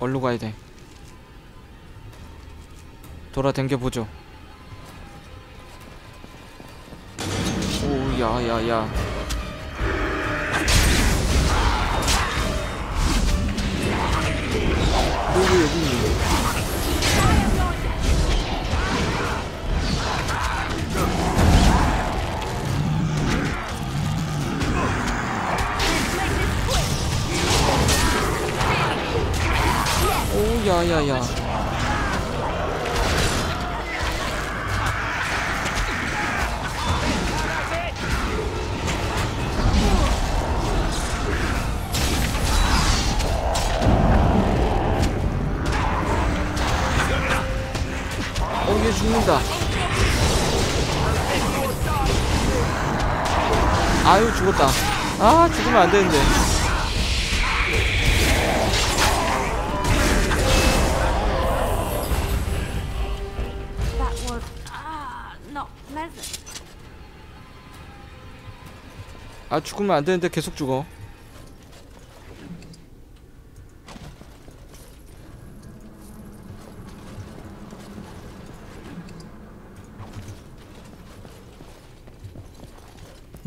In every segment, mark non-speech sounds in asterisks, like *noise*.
얼로 가야 돼. 돌아댕겨 보죠. 오 야야야. 너왜 여기 있니 야야야 어, 얘 죽는다. 아유, 죽었다. 아, 죽으면 안 되는데. 아, 죽으면 안 되는데 계속 죽어.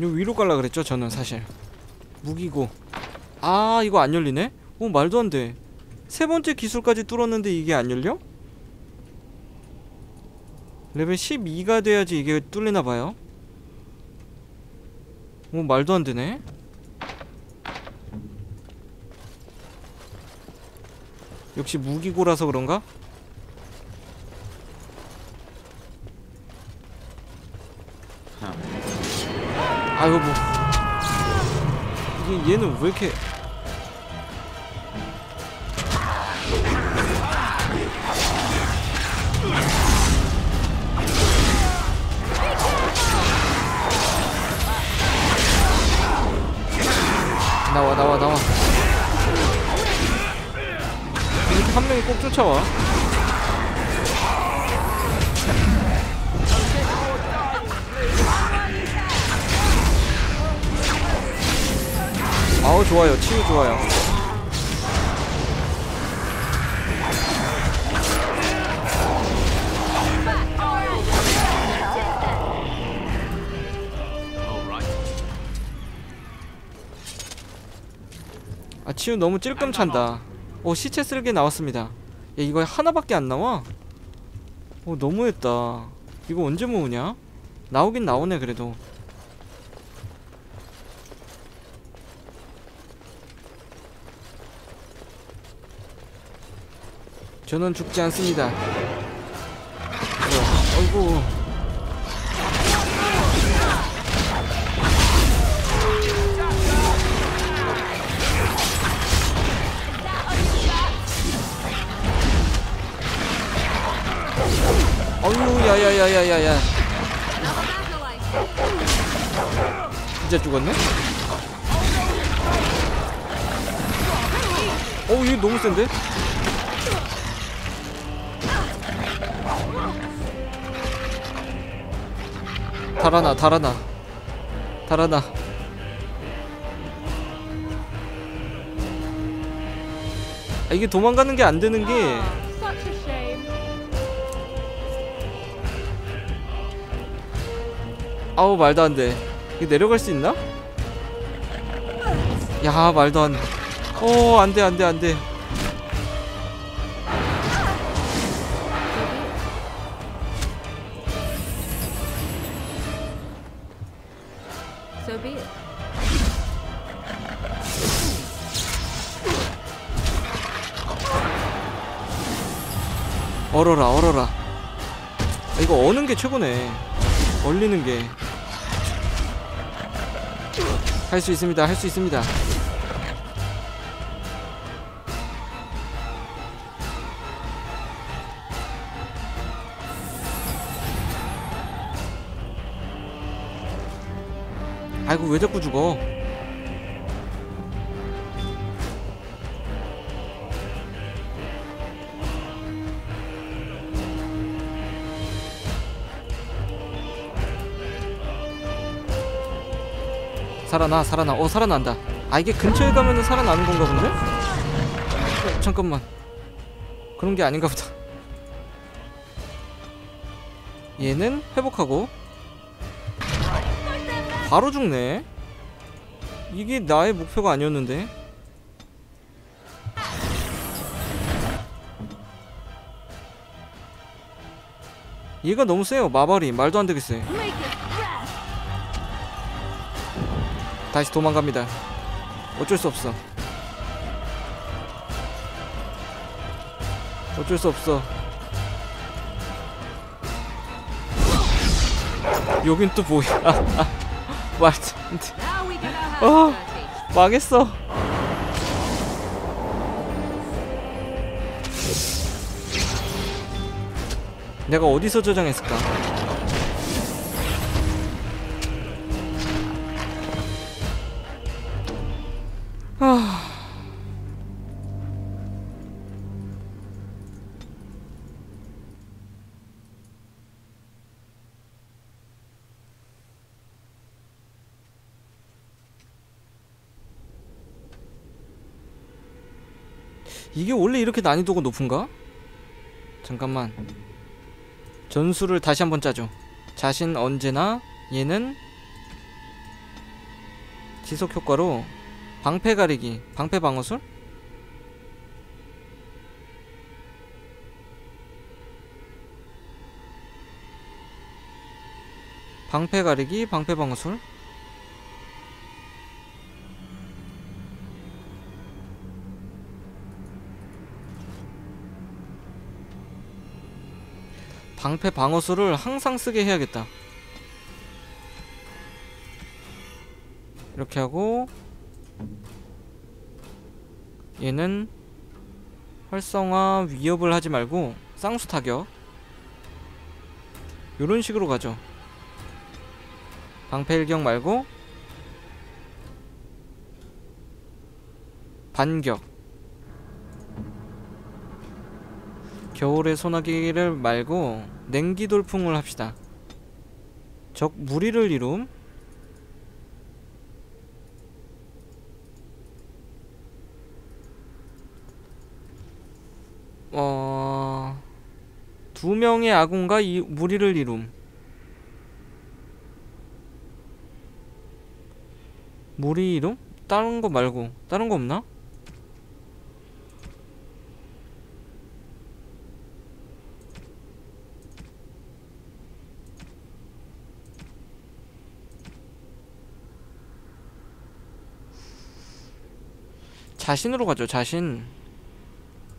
요 위로 갈라 그랬죠, 저는 사실. 무기고. 아, 이거 안 열리네? 오, 말도 안 돼. 세 번째 기술까지 뚫었는데 이게 안 열려? 레벨 12가 돼야지 이게 뚫리나 봐요. 오, 말도 안 되네. 역시 무기고라서 그런가? 아이고 뭐 이게 얘는 왜 이렇게 나와 나와 나와. 이렇게 한 명이 꼭 쫓아와. 아우 좋아요. 치유 좋아요 아 치유 너무 찔끔 찬다. 오 시체 쓸개 나왔습니다. 야 이거 하나밖에 안 나와? 오 너무했다. 이거 언제 모으냐? 나오긴 나오네 그래도. 저는 죽지 않습니다. 어이구 야야야야야야 진짜 죽었네? 어우 이거 너무 센데? 달아나 달아나 달아나 아, 이게 도망가는 게 안 되는 게 아우 말도 안 돼. 이게 내려갈 수 있나? 야 말도 안 돼. 어 안돼 안돼 안돼. 얼어라 얼어라. 아, 이거 어는 게 최고네. 얼리는 게. 할 수 있습니다. 할 수 있습니다. 아이고 왜 자꾸 죽어? 살아나 살아나 어 살아난다 아 이게 근처에 가면은 살아나는 건가 본데? 어, 잠깐만 그런 게 아닌가 보다. 얘는 회복하고 바로 죽네. 이게 나의 목표가 아니었는데. 얘가 너무 세요. 마발이 말도 안. Make 다시 도망갑니다. 어쩔 수 없어. 어쩔 수 없어. 여긴 또 뭐야? *laughs* 말도 안 our hands Oh. dirty. 망했어. 내가 어디서 저장했을까? 아. *sighs* 이게 원래 이렇게 난이도가 높은가? 잠깐만 전술을 다시 한번 짜죠 자신 언제나 얘는 지속 효과로 방패 가리기 방패 방어술? 방패 가리기 방패 방어술 방패 방어술을 항상 쓰게 해야겠다. 이렇게 하고 얘는 활성화 위협을 하지 말고 쌍수 타격 요런 식으로 가죠. 방패 일격 말고 반격 겨울의 소나기를 말고 냉기 돌풍을 합시다. 적 무리를 이룸. 어... 두 명의 아군과 이 무리를 이룸. 무리 이룸? 다른 거 말고 다른 거 없나? 자신으로 가죠 자신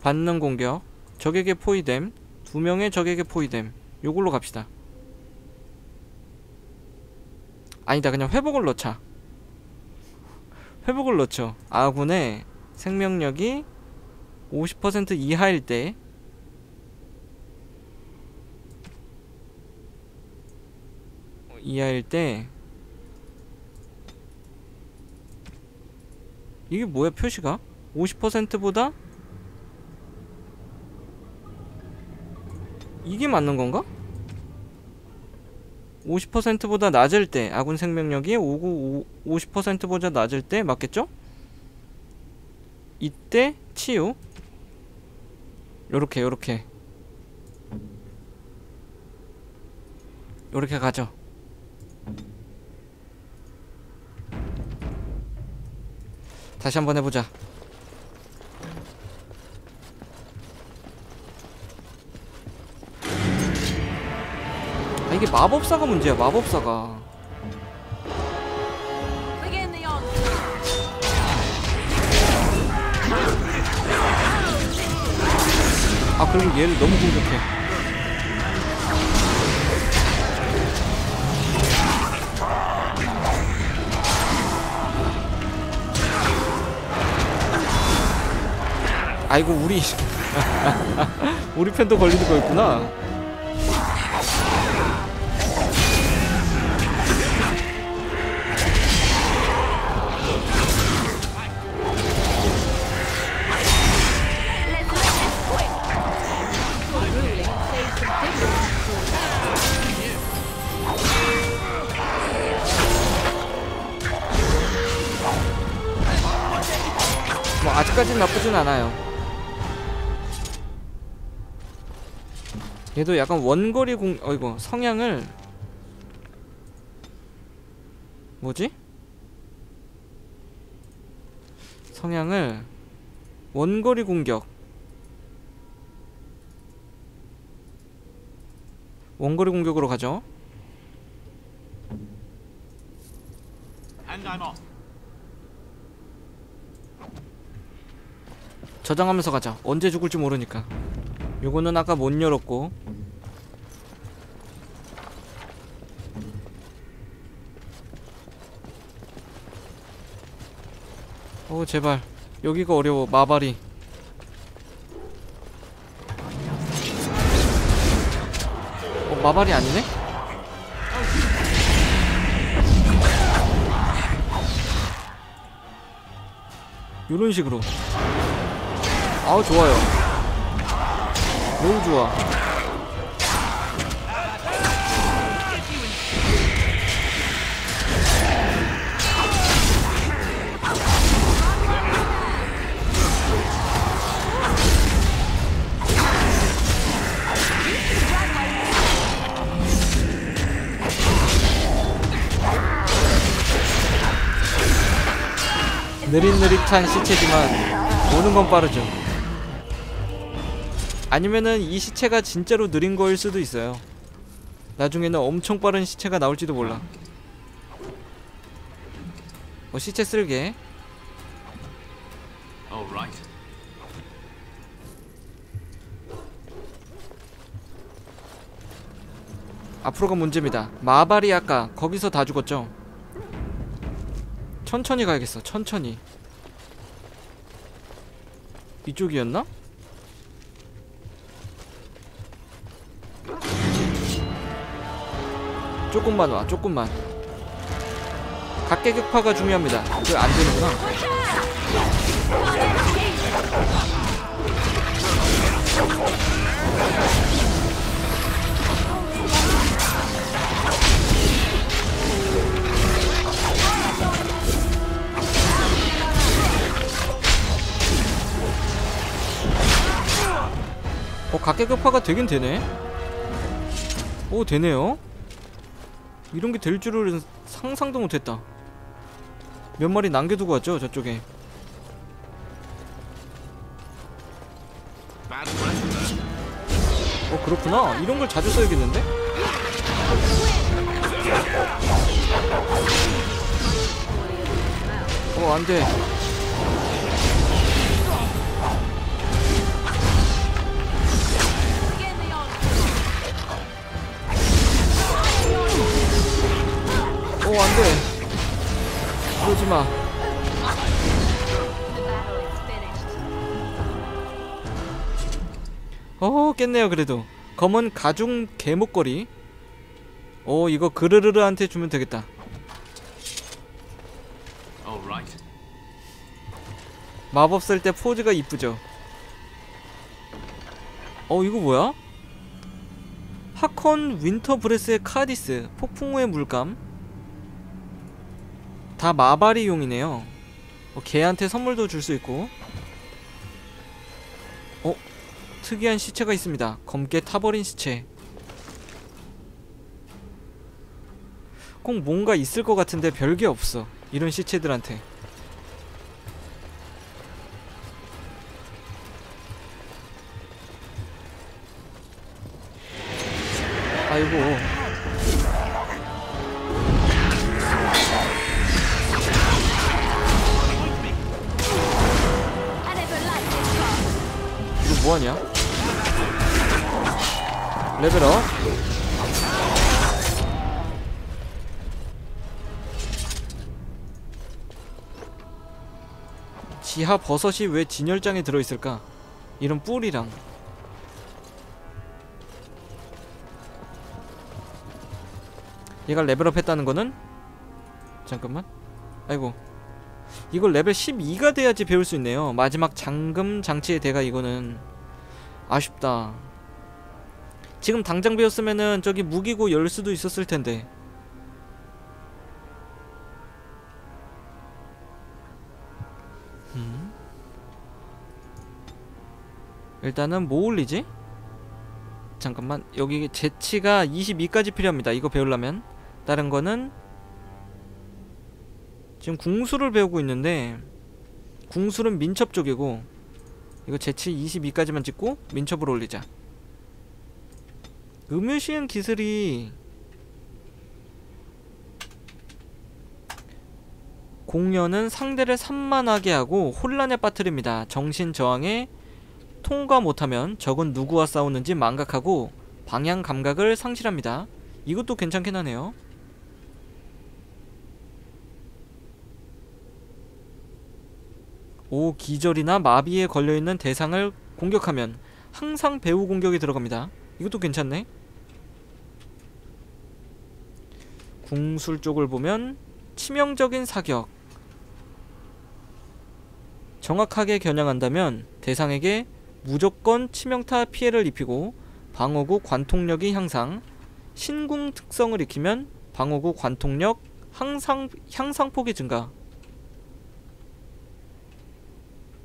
받는 공격 적에게 포위됨 두 명의 적에게 포위됨 요걸로 갑시다 아니다 그냥 회복을 넣자 회복을 넣죠 아군의 생명력이 50% 이하일 때 이하일 때 이게 뭐야 표시가? 50%보다? 이게 맞는 건가? 50%보다 낮을 때 아군 생명력이 50%보다 낮을 때 맞겠죠? 이때 치유 요렇게 요렇게 요렇게 가죠 다시 한번 해보자. 이게 마법사가 문제야 마법사가. 아 그리고 얘를 너무 공격해. 아이고 우리. *laughs* 우리 편도 걸리는 거였구나 아직까진 나쁘진 않아요. 얘도 약간 원거리 공 어이구 성향을 뭐지? 성향을 원거리 공격. 원거리 공격으로 가죠 저장하면서 가자. 언제 죽을지 모르니까. 요거는 아까 못 열었고. 오 제발. 여기가 어려워. 마발이. 어 마발이 아니네? 요런 식으로 아우 좋아요. 너무 좋아. 느릿느릿한 시체지만 오는 건 빠르죠 아니면은 이 시체가 진짜로 느린 거일 수도 있어요. 나중에는 엄청 빠른 시체가 나올지도 몰라. 어, 시체 쓸게. 앞으로가 문제입니다. 마발이 아까 거기서 다 죽었죠? 천천히 가야겠어. 천천히. 이쪽이었나? 조금만 와. 조금만. 각계격파가 중요합니다. 그 안 되는구나. 어 각계격파가 되긴 되네. 오 되네요. 이런 게 될 줄은 상상도 못했다. 몇 마리 남겨두고 왔죠 저쪽에. 어 그렇구나. 이런 걸 자주 써야겠는데? 어 안돼. 어 안돼. 그러지 마. The battle is finished. 어 깼네요 그래도. 검은 가중 개목걸이. 어 이거 그르르르한테 주면 되겠다. 마법 쓸 때 포즈가 이쁘죠. 어 이거 뭐야? 하컨 윈터 브레스의 카디스 폭풍 후의 물감 다 마바리용이네요. 어, 걔한테 선물도 줄 수 있고. 어 특이한 시체가 있습니다. 검게 타버린 시체. 꼭 뭔가 있을 것 같은데 별게 없어. 이런 시체들한테. 아이고 뭐하냐? 레벨업 지하 버섯이 왜 진열장에 들어있을까? 이런 뿔이랑 얘가 레벨업 했다는 거는? 잠깐만 아이고 이걸 레벨 12가 돼야지 배울 수 있네요 마지막 잠금 장치의 대가 이거는 아쉽다 지금 당장 배웠으면은 저기 무기고 열 수도 있었을 텐데 음? 일단은 뭐 올리지? 잠깐만 여기 재치가 22까지 필요합니다 이거 배우려면 다른 거는 지금 궁수를 배우고 있는데 궁술은 민첩 쪽이고 이거 재치 22까지만 찍고 민첩을 올리자 음유시은 기술이 공연은 상대를 산만하게 하고 혼란에 빠뜨립니다. 정신 저항에 통과 못하면 적은 누구와 싸우는지 망각하고 방향 감각을 상실합니다. 이것도 괜찮긴 하네요. 오 기절이나 마비에 걸려있는 대상을 공격하면 항상 배후 공격이 들어갑니다. 이것도 괜찮네. 궁술 쪽을 보면 치명적인 사격. 정확하게 겨냥한다면 대상에게 무조건 치명타 피해를 입히고 방어구 관통력이 향상, 신궁 특성을 익히면 방어구 관통력 항상 향상폭이 증가.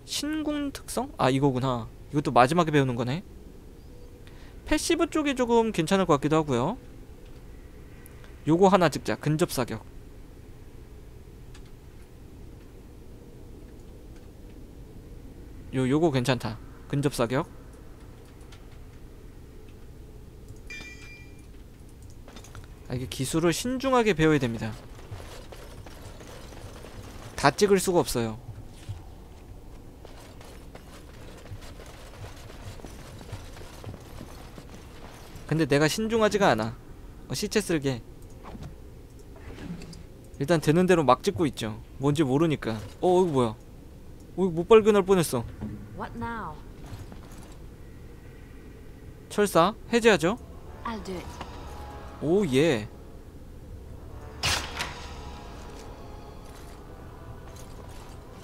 신궁 특성? 아 이거구나. 이것도 마지막에 배우는 거네. 패시브 쪽이 조금 괜찮을 것 같기도 하고요. 요거 하나 찍자. 근접 사격. 요 요거 괜찮다. 근접 사격. 아, 이게 기술을 신중하게 배워야 됩니다. 다 찍을 수가 없어요. 근데 내가 신중하지가 않아. 어, 시체 쓸게. 일단 되는 대로 막 찍고 있죠. 뭔지 모르니까. 어, 이거 뭐야? 어, 이거 못 발견할 뻔했어. What now? 철사 해제하죠. I'll do it. 오 예.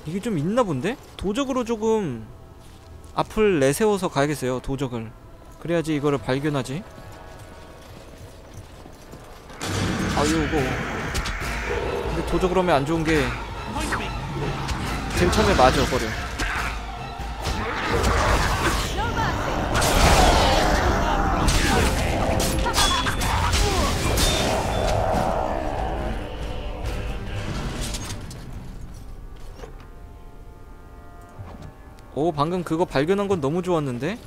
이게 좀 있나 본데? 도적으로 조금 앞을 내세워서 가야겠어요. 도적을. 그래야지 이거를 발견하지. 아 이거. 근데 도적으로 하면 안 좋은 게 제일 처음에 맞아 버려. 오 방금 그거 발견한 건 너무 좋았는데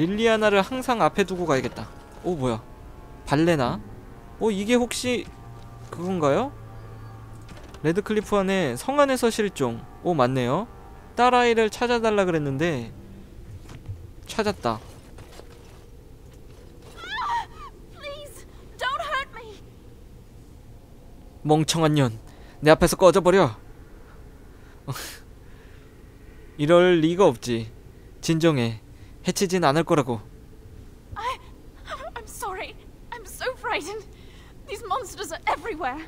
릴리아나를 항상 앞에 두고 가야겠다 오 뭐야 발레나 오 이게 혹시 그건가요? 레드클리프 안에 성 안에서 실종 오 맞네요 딸아이를 찾아달라 그랬는데 찾았다. 멍청한 년. 내 앞에서 꺼져버려. *laughs* 이럴 리가 없지. 진정해. 해치진 않을 거라고. I'm sorry. I'm so frightened. These monsters are everywhere.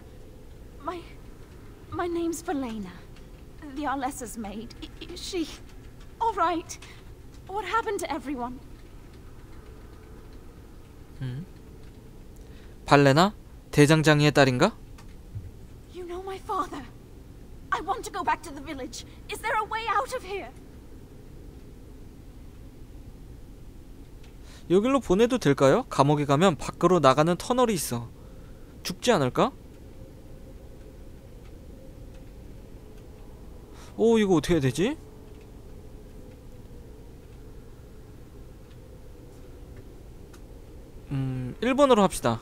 My my name's Valena. The Arlessa's maid. I- Is she all right? What happened to everyone? 발레나? 대장장이의 딸인가? You know my father. I want to go back to the village. Is there a way out of here? 여길로 보내도 될까요? 감옥에 가면 밖으로 나가는 터널이 있어. 죽지 않을까? 오, 이거 어떻게 해야 되지? 음, 1번으로 합시다.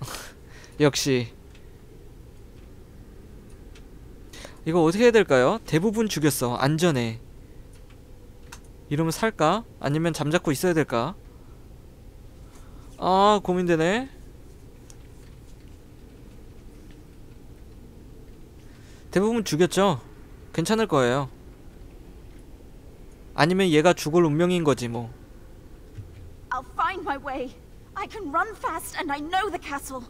*laughs* 역시 이거 어떻게 해야 될까요? 대부분 죽였어 안전해 이러면 살까? 아니면 잠자코 있어야 될까? 아 고민되네 대부분 죽였죠? 괜찮을 거예요 아니면 얘가 죽을 운명인 거지 뭐 I'll find my way. I can run fast and I know the castle.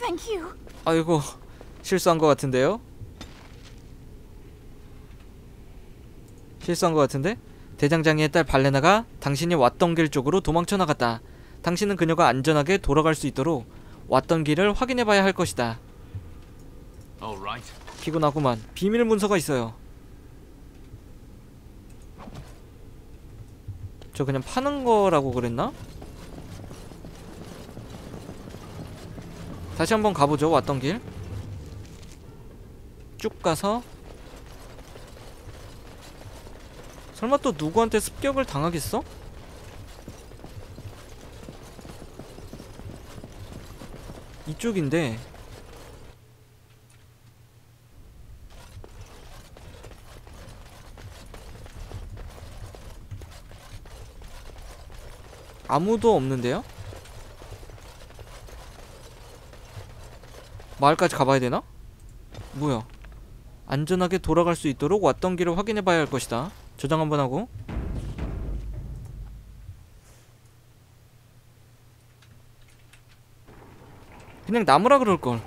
Thank you. 아이고 실수한 것 같은데요? 실수한 것 같은데? 대장장이의 딸 발레나가 당신이 왔던 길 쪽으로 도망쳐 나갔다. 당신은 그녀가 안전하게 돌아갈 수 있도록 왔던 길을 확인해봐야 할 것이다. 피곤하구만 비밀 문서가 있어요 저 그냥 파는 거라고 그랬나? 다시 한번 가보죠 왔던 길 쭉 가서 설마 또 누구한테 습격을 당하겠어? 이쪽인데 아무도 없는데요? 마을까지 가봐야 되나? 뭐야 안전하게 돌아갈 수 있도록 왔던 길을 확인해 봐야 할 것이다 저장 한번 하고 그냥 나무라 그럴걸.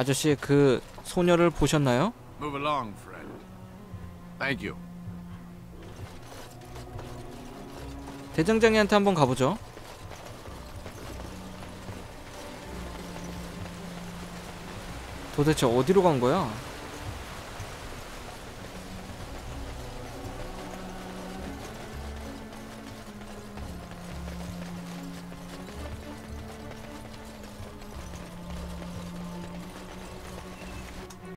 아저씨 그 소녀를 보셨나요? Move along, friend. Thank you. 대장장이한테 한번 가보죠 도대체 어디로 간 거야?